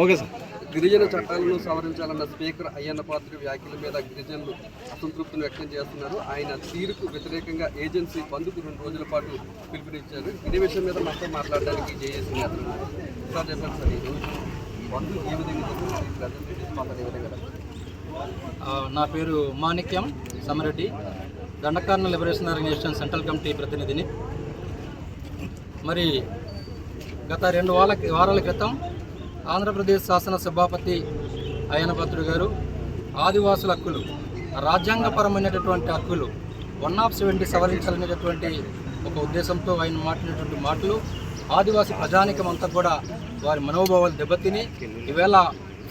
Okay sir. గిరిజన చట్టాలను సవరించాలన్న speaker Ayyanna పాత్ర వ్యాఖ్యల మీద గిరిజనులు అసంతృప్తిని వ్యక్తం చేస్తున్నారు. ఆయన తీరుకు వ్యతిరేకంగా ఏజెన్సీ బంద్కు రెండు రోజుల పాటు పిలుపునిచ్చారు. ఇదే విషయం మీద మనతో మాట్లాడడానికి జేఏసీ నేతలు. సార్ చెప్పండి సార్ ఈరోజు బంద్ ఏ విధంగా నా పేరు Manikyam Samareddy Dandakarana liberation organisation central committee ప్రతినిధిని. మరి గత రెండు వారాల వారాల క్రితం ఆంధ్రప్రదేశ్ శాసన సభాపతి అయ్యనభద్రుడు గారు ఆదివాసుల హక్కులు రాజ్యాంగపరమైనటువంటి హక్కులు వన్ ఆఫ్ సెవెంటీ సవరించాలనేటటువంటి ఒక ఉద్దేశంతో ఆయన మాట్లాడినటువంటి మాటలు ఆదివాసీ ప్రజానికం అంతా కూడా వారి మనోభావాలు దెబ్బతిని ఈవేళ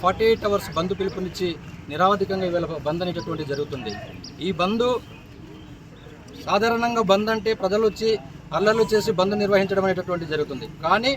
ఫార్టీ ఎయిట్ అవర్స్ బంద్ పిలుపునిచ్చి నిరావధికంగా ఈవేళ బంద్ అనేటటువంటి జరుగుతుంది. ఈ బంద్ సాధారణంగా బంద్ అంటే ప్రజలు వచ్చి అల్లర్లు చేసి బంద్ నిర్వహించడం అనేటటువంటి జరుగుతుంది. కానీ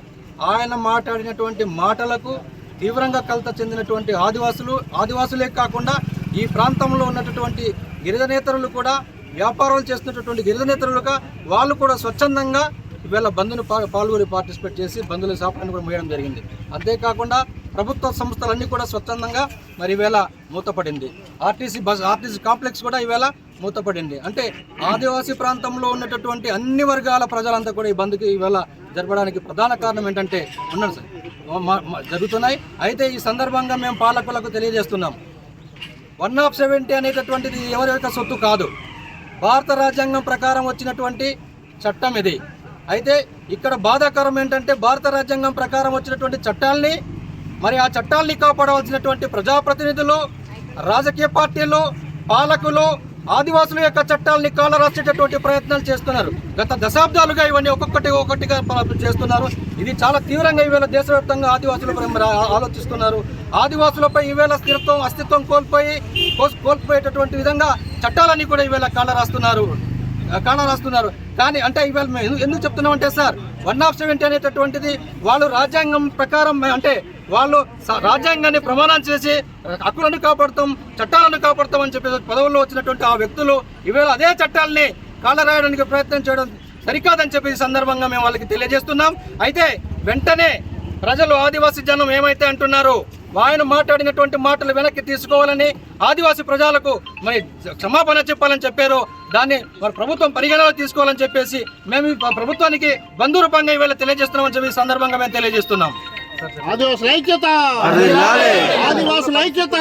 ఆయన మాట్లాడినటువంటి మాటలకు తీవ్రంగా కలత చెందినటువంటి ఆదివాసులు ఆదివాసులే కాకుండా ఈ ప్రాంతంలో ఉన్నటువంటి గిరిజనేతరులు కూడా వ్యాపారాలు చేస్తున్నటువంటి గిరిజనేతరులుగా వాళ్ళు కూడా స్వచ్ఛందంగా ఇవాళ బంద్ను పాల్గొని పార్టిసిపేట్ చేసి బంధువుల షాపులను కూడా మూయడం జరిగింది. అంతేకాకుండా ప్రభుత్వ సంస్థలన్నీ కూడా స్వచ్ఛందంగా మరి ఈవేళ మూతపడింది. ఆర్టీసీ బస్ ఆర్టీసీ కాంప్లెక్స్ కూడా ఈవేళ మూతపడింది. అంటే ఆదివాసీ ప్రాంతంలో ఉన్నటువంటి అన్ని వర్గాల ప్రజలంతా కూడా ఈ బంద్కి ఇవాళ జరపడానికి ప్రధాన కారణం ఏంటంటే ఉన్నాను సార్. జరుగుతున్నాయి. అయితే ఈ సందర్భంగా మేము పాలకులకు తెలియజేస్తున్నాం. వన్ ఆఫ్ సెవెంటీ అనేటటువంటిది ఎవరి యొక్క సొత్తు కాదు. భారత రాజ్యాంగం ప్రకారం వచ్చినటువంటి చట్టం ఇది. అయితే ఇక్కడ బాధాకరం ఏంటంటే భారత రాజ్యాంగం ప్రకారం వచ్చినటువంటి చట్టాల్ని మరి ఆ చట్టాల్ని కాపాడవలసినటువంటి ప్రజాప్రతినిధులు రాజకీయ పార్టీలు పాలకులు ఆదివాసుల యొక్క చట్టాలని కాలరాసేటటువంటి ప్రయత్నాలు చేస్తున్నారు. గత దశాబ్దాలుగా ఇవన్నీ ఒక్కొక్కటి ఒక్కొక్కటిగా చేస్తున్నారు. ఇది చాలా తీవ్రంగా ఈవేళ దేశవ్యాప్తంగా ఆదివాసులు ఆలోచిస్తున్నారు. ఆదివాసులపై ఈవేళ స్థిరత్వం అస్తిత్వం కోల్పోయి కోల్పోయేటటువంటి విధంగా చట్టాలన్నీ కూడా ఈవేళ కాలరాస్తున్నారు. కాలరాస్తున్నారు. కానీ అంటే ఇవాళ మేము ఎందుకు- ఎందుకు చెప్తున్నాం అంటే సార్ వన్ ఆఫ్ సెవెంటీ అనేటటువంటిది వాళ్ళు రాజ్యాంగం ప్రకారం అంటే వాళ్ళు స- రాజ్యాంగాన్ని ప్రమాణం చేసి హక్కులను కాపాడుతాం చట్టాలను కాపాడుతాం అని చెప్పి పదవుల్లో వచ్చినటువంటి ఆ వ్యక్తులు ఈవేళ అదే చట్టాలని కాలరాయడానికి ప్రయత్నం చేయడం సరికాదని చెప్పి ఈ సందర్భంగా మేము వాళ్ళకి తెలియజేస్తున్నాం. అయితే వెంటనే ప్రజలు ఆదివాసీ జనం ఏమైతే అంటున్నారో ఆయన మాట్లాడినటువంటి మాటలు వెనక్కి తీసుకోవాలని ఆదివాసీ ప్రజలకు మరి క్షమాపణ చెప్పాలని చెప్పారు. దాన్ని మరి ప్రభుత్వం పరిగణలో తీసుకోవాలని చెప్పేసి మేము ప్రభుత్వానికి బంధు రూపంగా ఇవాళ తెలియజేస్తున్నామని చెప్పి సందర్భంగా మేము తెలియజేస్తున్నాం. ఆదివాసుల ఐక్యత. ఆదివాసుల ఐక్యత.